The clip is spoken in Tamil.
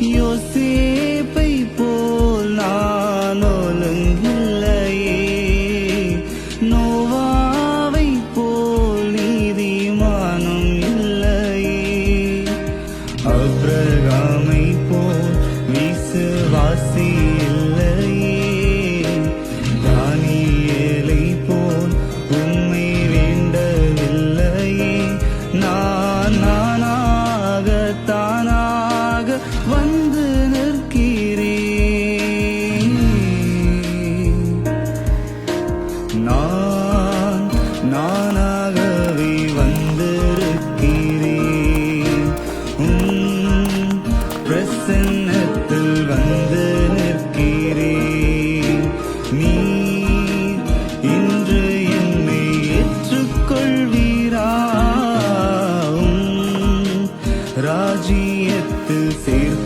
யோசேப்பை போல் நான் ஒழுங்கில்லையே. நோவாவை போல் நீதிமானும் இல்லையே. அப்ரகாமை போல் விசுவாசி இல்லையே. தானியேலை போல் உம்மை வேண்டவில்லையே. நான் வந்து நிற்கிறேன். நான் நானாகவே வந்திருக்கிறேன். உம் ராஜ்யத்தில் சேர்த்துக்